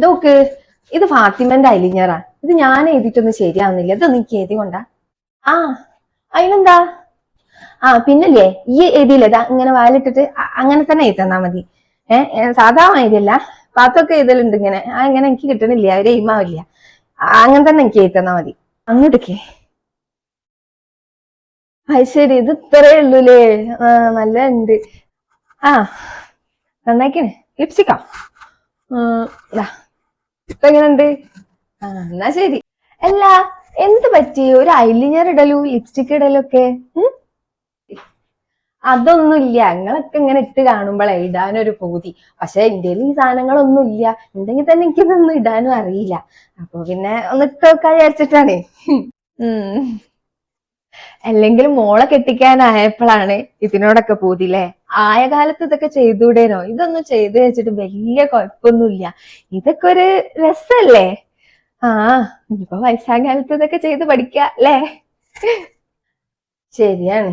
ഇതൊക്കെ ഇത് ഫാത്തിമന്റെ അലിഞ്ഞറാ. ഇത് ഞാൻ എഴുതിയിട്ടൊന്നും ശരിയാവുന്നില്ല. ഇത് എനിക്ക് എഴുതി കൊണ്ടാ ആ അതിനെന്താ? ആ പിന്നല്ലേ ഈ എഴുതിയില്ലേ ഇങ്ങനെ വാലിട്ടിട്ട് അങ്ങനെ തന്നെ എഴുതി തന്നാ മതി ഏഹ് സാധാ മാതിരിയല്ല. പാത്തൊക്കെ എഴുതലുണ്ട് ഇങ്ങനെ. ആ ഇങ്ങനെ എനിക്ക് കിട്ടണില്ല. ഒരു എയിമാവില്ല അങ്ങനെ തന്നെ എനിക്ക് എഴുതി തന്നാ മതി. അങ്ങോട്ടേക്ക്. അത് ശരി ഇത് ഇത്രേ ഉള്ളൂലേ. ആ നല്ല ഉണ്ട് ആ നന്നാക്കണേ ലിപ്സ്റ്റിക്കാ? ഇപ്പൊ എന്നാ ശരി. അല്ല എന്ത് പറ്റി? ഒരു ഐലിനർ ഇടലു ലിപ്സ്റ്റിക് ഇടലൊക്കെ അതൊന്നുമില്ല. ഞങ്ങളൊക്കെ ഇങ്ങനെ ഇട്ട് കാണുമ്പോഴേ ഇടാനൊരു പൂതി. പക്ഷെ എന്റെ ഈ സാധനങ്ങളൊന്നും ഇല്ല ഉണ്ടെങ്കിൽ തന്നെ എനിക്കിതൊന്നും ഇടാനും അറിയില്ല. അപ്പൊ പിന്നെ ഒന്ന് ഇട്ട് വെക്കാൻ വിചാരിച്ചിട്ടാണ്. ഉം. അല്ലെങ്കിൽ മോളെ കെട്ടിക്കാനായപ്പോഴാണ് ഇതിനോടൊക്കെ പോതില്ലേ ആയ കാലത്ത് ഇതൊക്കെ ചെയ്തൂടേനോ ഇതൊന്നും ചെയ്തു വെച്ചിട്ട് വലിയ കുഴപ്പമൊന്നുമില്ല. ഇതൊക്കെ ഒരു രസല്ലേ ആ ഇനിയിപ്പോ വയസ്സാം കാലത്ത് ഇതൊക്കെ ചെയ്ത് പഠിക്കാം അല്ലേ? ശരിയാണ്.